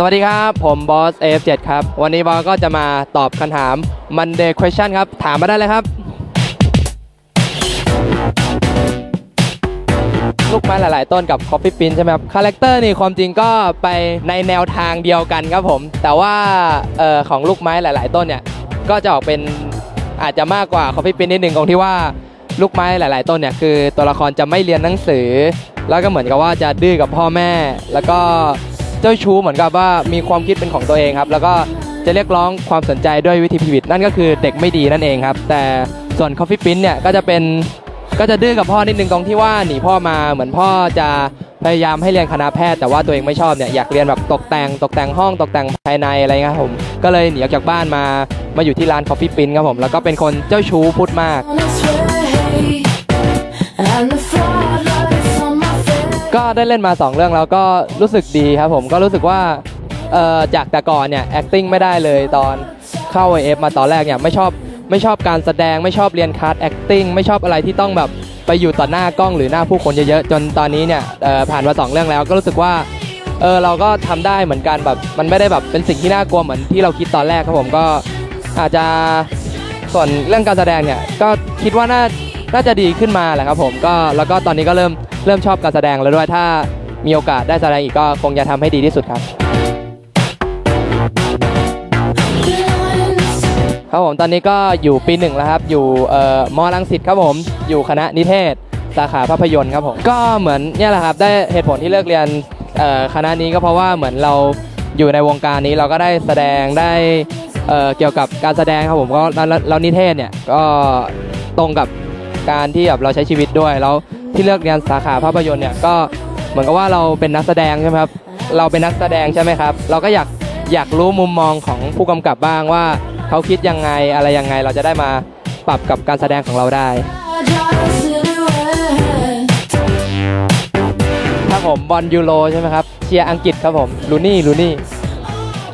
สวัสดีครับ ผมบอส F7 ครับ วันนี้บอสก็จะมาตอบคำถาม Monday Question ครับ ถามมาได้เลยครับ ลูกไม้หลาย ๆ ต้นกับ Coffee Pin ใช่ไหมครับ คาแรคเตอร์นี่ความจริงก็ไปในแนวทางเดียวกันครับผม แต่ว่าออของลูกไม้หลาย ๆ ต้นเนี่ย ก็จะออกเป็นอาจจะมากกว่า Coffee Pin นิดหนึ่งตรงที่ว่าลูกไม้หลาย ๆ ต้นเนี่ยคือตัวละครจะไม่เรียนหนังสือ แล้วก็เหมือนกับว่าจะดื้อกับพ่อแม่ แล้วก็ เจ้าชู้เหมือนกับว่ามีความคิดเป็นของตัวเองครับ แล้วก็จะเรียกร้องความสนใจด้วยวิธีผิดๆนั่นก็คือเด็กไม่ดีนั่นเองครับ แต่ส่วน Coffee Pin เนี่ยก็จะเป็นก็จะดื้อกับพ่อนิดนึงตรงที่ว่าหนีพ่อมาเหมือนพ่อจะพยายามให้เรียนคณะแพทย์แต่ว่าตัวเองไม่ชอบเนี่ยอยากเรียนแบบตกแต่งตกแต่งห้องตกแต่งภายในอะไรเงี้ยครับผมก็เลยหนีออกจากบ้านมามาอยู่ที่ร้าน Coffee Pin ครับผมแล้วก็เป็นคนเจ้าชู้พูดมาก ก็ได้เล่นมา 2 เรื่องแล้วก็รู้สึกดีครับผมก็รู้สึกว่าจากแต่ก่อนเนี่ย acting ไม่ได้เลยตอนเข้า AF มาตอนแรกเนี่ยไม่ชอบไม่ชอบการแสดงไม่ชอบเรียนคลาส acting ไม่ชอบอะไรที่ต้องแบบไปอยู่ต่อหน้ากล้องหรือหน้าผู้คนเยอะๆจนตอนนี้เนี่ยผ่านมา 2 เรื่องแล้วก็รู้สึกว่าเออเราก็ทำได้เหมือนกันแบบมันไม่ได้แบบเป็นสิ่งที่น่ากลัวเหมือนที่เราคิดตอนแรกครับผมก็อาจจะส่วนเรื่องการแสดงเนี่ยก็คิดว่าน่า น่าจะดีขึ้นมาแหละครับผมก็แล้วก็ตอนนี้ก็เริ่มเริ่มชอบการแสดงแล้วด้วยถ้ามีโอกาสได้แสดงอีกก็คงจะทำให้ดีที่สุดครับ ครับผมตอนนี้ก็อยู่ปีหนึ่งแล้วครับ อยู่เอ่อมอลังสิตครับผม อยู่คณะนิเทศ สาขาภาพยนตร์ครับผม ก็เหมือนเนี่ยแหละครับ ได้เหตุผลที่เลือกเรียนเอ่อคณะนี้ก็เพราะว่าเหมือนเราอยู่ในวงการนี้เราก็ได้แสดงได้เอ่อเกี่ยวกับการแสดงครับผมก็แล้วแล้วนิเทศเนี่ยก็ตรงกับ การที่แบบเราใช้ชีวิตด้วย แล้วที่เลือกเรียนสาขาภาพยนตร์เนี่ยก็เหมือนกับว่าเราเป็นนักแสดงใช่ไหมครับเราเป็นนักแสดงใช่ไหมครับ เราก็อยากอยากรู้มุมมองของผู้กำกับบ้างว่าเขาคิดยังไงอะไรยังไงเราจะได้มาปรับกับการแสดงของเราได้ถ้าผมบอลยูโรใช่ไหมครับเชียร์อังกฤษครับผมลูนี่ลูนี่